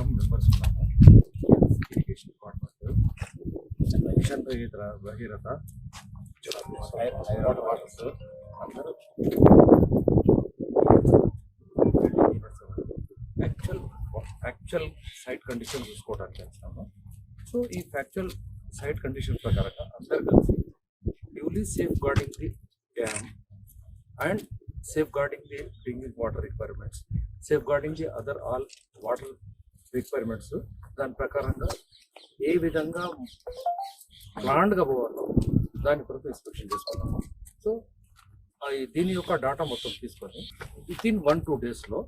మందరం members ఉన్నాము irrigation department mission Bhagiratha Bhagiratha water waters అందరూ actual actual site condition చూసుకోవడానికి వచ్చాము సో ఈ ఫ్యాక్చువల్ సైట్ కండిషన్ ప్రకారంగా అందరు కలిసి duly safeguarding the dam and safeguarding the drinking water requirements safeguarding the other all water requirements దాని ప్రకారంగా ఏ విధంగా ప్లాన్డ్గా పోవాలో దాని కొరకు ఇన్స్పెక్షన్ చేసుకున్నాము. సో దీని యొక్క డాటా మొత్తం తీసుకొని విత్ ఇన్ వన్ టూ డేస్లో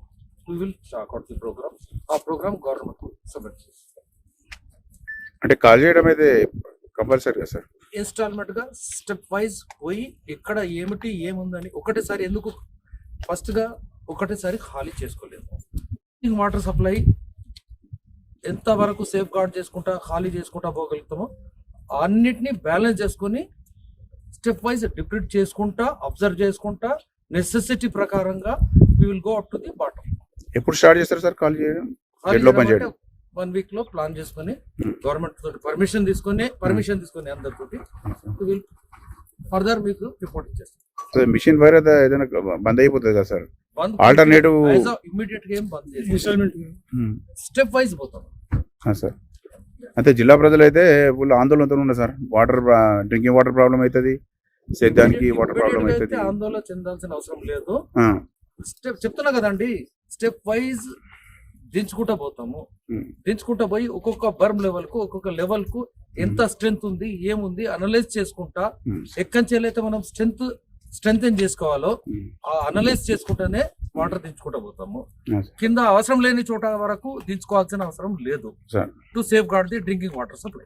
we will out the program ఆ ప్రోగ్రామ్ గవర్నమెంట్ సబ్మిట్ చేస్తాం. అంటే కాల్ చేయడం అయితే కంపల్సరీ కదా సార్? ఇన్స్టాల్మెంట్గా స్టెప్ వైజ్ పోయి ఎక్కడ ఏమిటి ఏముందని ఒకటేసారి ఎందుకు ఫస్ట్గా ఒకటేసారి ఖాళీ చేసుకోలేము. వాటర్ సప్లై ఎంత వరకు సేఫ్ గార్డ్ చేసుకుంటా ఖాళీ చేసుకుంటా పోగలుగుతామో అన్నిటినీ బ్యాలెన్స్ చేసుకొని స్టెప్ వైజ్ డిప్లీట్ చేసుకుంటా అబ్జర్వ్ చేసుకుంటా నెసెసిటీ ప్రకారంగా we will go up to the bottom ఎప్పుడు స్టార్ట్ చేస్తారు సార్ కాల్ చేయడం? వన్ వీక్లో ప్లాన్ చేసుకొని Hmm. గవర్నమెంట్ తోటి పర్మిషన్ తీసుకొని పర్మిషన్ తీసుకొని అందరితోటి విల్ ఫర్దర్ మీకు రిపోర్ట్ ఇచ్చేస్తాం. మిషన్ వైర్ ఏదైనా బంద్ అయిపోతుంది కదా సార్? Alternative- ఇమీడియట్గా ఏం బంద్ చేసి స్టెప్ వైజ్ పోతాం. సార్. అయితే జిల్లా ప్రజలు అయితే ఫుల్ ఆందోళనతో ఉన్నారు sir. Water drinking water problem అవుతుంది సేద్యానికి వాటర్ ప్రాబ్లం అవుతుంది ఆందోళన చెందాల్సిన అవసరం లేదు. స్టెప్ చెప్తున్నా కదండి స్టెప్ వైజ్ దించుకుంటా పోతాము. దించుకుంటా పోయి ఒక్కొక్క బర్మ్ లెవెల్కు ఒక్కొక్క లెవెల్కు ఎంత స్ట్రెంత్ ఉంది ఏముంది అనలైజ్ చేసుకుంటా. ఎక్కడి అయితే మనం స్ట్రెంత్ స్ట్రెంగ్ చేసుకోవాలో ఆ అనలైజ్ చేసుకుంటేనే వాటర్ దించుకుంటా పోతాము కింద అవసరం లేని చోట వరకు దించుకోవాల్సిన అవసరం లేదు. To safeguard the drinking water supply.